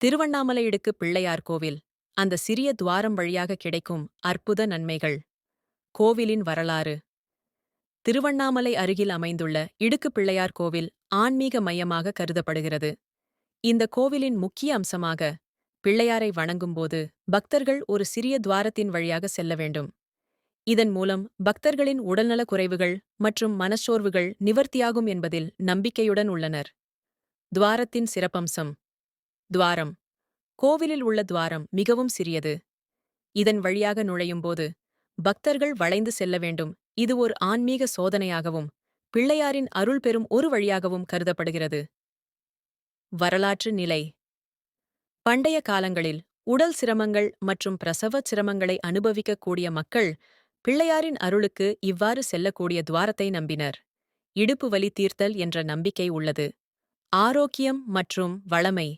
திருவண்ணாமலையிடுக்கு பிள்ளையார் கோவில். அந்த சிறிய துவாரம் வழியாக கிடைக்கும் அற்புத நன்மைகள். கோவிலின் வரலாறு. திருவண்ணாமலை அருகில் அமைந்துள்ள இடுக்கு பிள்ளையார் கோவில் ஆன்மீக மையமாக கருதப்படுகிறது. இந்த கோவிலின் முக்கிய அம்சமாக பிள்ளையாரை வணங்கும்போது பக்தர்கள் ஒரு சிறிய துவாரத்தின் வழியாக செல்ல வேண்டும். இதன் மூலம் பக்தர்களின் உடல்நலக் குறைவுகள் மற்றும் மனச்சோர்வுகள் நிவர்த்தியாகும் என்பதில் நம்பிக்கையுடன் உள்ளனர். துவாரத்தின் சிறப்பம்சம். துவாரம். கோவிலில் உள்ள துவாரம் மிகவும் சிறியது. இதன் வழியாக நுழையும்போது பக்தர்கள் வளைந்து செல்ல வேண்டும். இது ஒரு ஆன்மீக சோதனையாகவும் பிள்ளையாரின் அருள் பெறும் ஒரு வழியாகவும் கருதப்படுகிறது. வரலாற்று நிலை. பண்டைய காலங்களில் உடல் சிரமங்கள் மற்றும் பிரசவ சிரமங்களை அனுபவிக்கக்கூடிய மக்கள் பிள்ளையாரின் அருளுக்கு இவ்வாறு செல்லக்கூடிய துவாரத்தை நம்பினர். இடுப்பு வலி தீர்த்தல் என்ற நம்பிக்கை உள்ளது. ஆரோக்கியம் மற்றும் வளமை.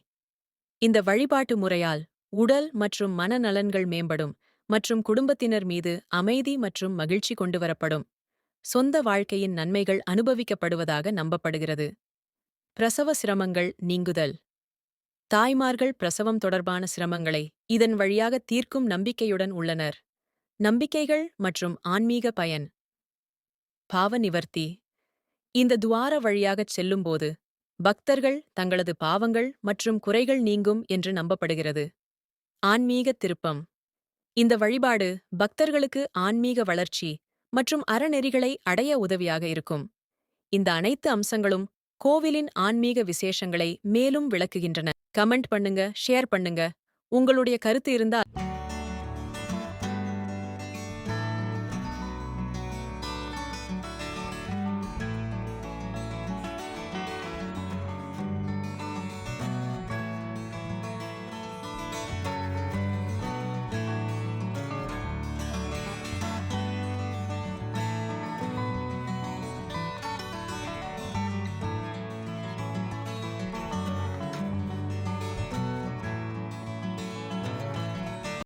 இந்த வழிபாட்டு முறையால் உடல் மற்றும் மனநலன்கள் மேம்படும் மற்றும் குடும்பத்தினர் மீது அமைதி மற்றும் மகிழ்ச்சி கொண்டுவரப்படும் சொந்த வாழ்க்கையின் நன்மைகள் அனுபவிக்கப்படுவதாக நம்பப்படுகிறது. பிரசவ சிரமங்கள் நீங்குதல். தாய்மார்கள் பிரசவம் தொடர்பான சிரமங்களை இதன் வழியாக தீர்க்கும் நம்பிக்கையுடன் உள்ளனர். நம்பிக்கைகள் மற்றும் ஆன்மீக பயன். பாவ நிவர்த்தி. இந்த துவார வழியாகச் செல்லும்போது பக்தர்கள் தங்களது பாவங்கள் மற்றும் குறைகள் நீங்கும் என்று நம்பப்படுகிறது. ஆன்மீக திருப்பம். இந்த வழிபாடு பக்தர்களுக்கு ஆன்மீக வளர்ச்சி மற்றும் அறநெறிகளை அடைய உதவியாக இருக்கும். இந்த அனைத்து அம்சங்களும் கோவிலின் ஆன்மீக விசேஷங்களை மேலும் விளக்குகின்றன. கமெண்ட் பண்ணுங்க ஷேர் பண்ணுங்க. உங்களுடைய கருத்து இருந்தால்